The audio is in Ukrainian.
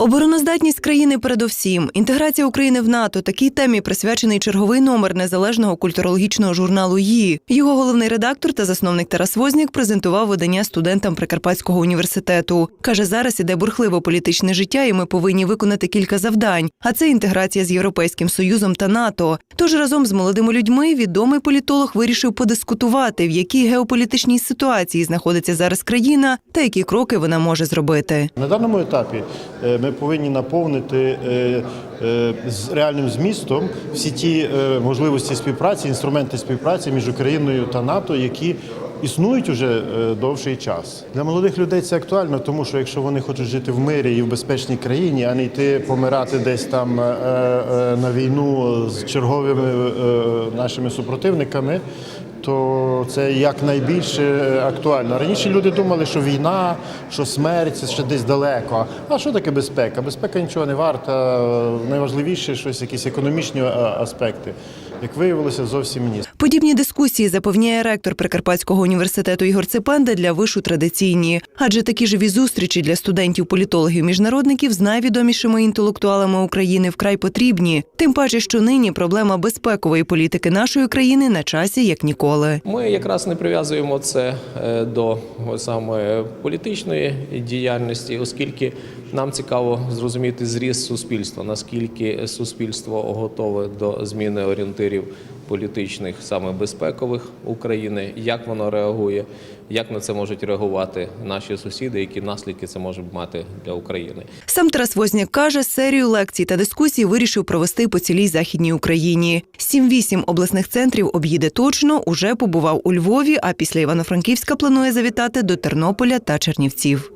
Обороноздатність країни передовсім. Інтеграція України в НАТО. Такій темі присвячений черговий номер незалежного культурологічного журналу ї. Його головний редактор та засновник Тарас Вознік презентував видання студентам Прикарпатського університету. Каже, зараз іде бурхливе політичне життя, і ми повинні виконати кілька завдань. А це інтеграція з Європейським Союзом та НАТО. Тож разом з молодими людьми відомий політолог вирішив подискутувати, в якій геополітичній ситуації знаходиться зараз країна та які кроки вона може зробити. На даному етапі ми повинні наповнити е, е, з реальним змістом всі ті е, можливості співпраці, інструменти співпраці між Україною та НАТО, які існують уже е, довший час. Для молодих людей це актуально, тому що якщо вони хочуть жити в мирі і в безпечній країні, а не йти помирати десь там е, е, на війну з черговими нашими супротивниками. То це якнайбільше актуально. Раніше люди думали, що війна, що смерть це ще десь далеко. А що таке безпека? Безпека нічого не варта. Найважливіше щось, якісь економічні аспекти. Як виявилося, зовсім ні. Подібні дискусії запевняє ректор Прикарпатського університету Ігор Ципенда для вишу традиційні, адже такі живі зустрічі для студентів, політологів, міжнародників з найвідомішими інтелектуалами України вкрай потрібні. Тим паче, що нині проблема безпекової політики нашої країни на часі як ніколи. Ми якраз не прив'язуємо це е, до саме політичної діяльності, оскільки нам цікаво зрозуміти зріст суспільства, наскільки суспільство готове до зміни орієнтирів політичних, саме безпекових України, як воно реагує, як на це можуть реагувати наші сусіди, які наслідки це може мати для України. Сам Тарас Возняк каже, серію лекцій та дискусій вирішив провести по цілій західній Україні. 7-8 обласних центрів об'їде точно, уже побував у Львові, а після Івано-Франківська планує завітати до Тернополя та Чернівців.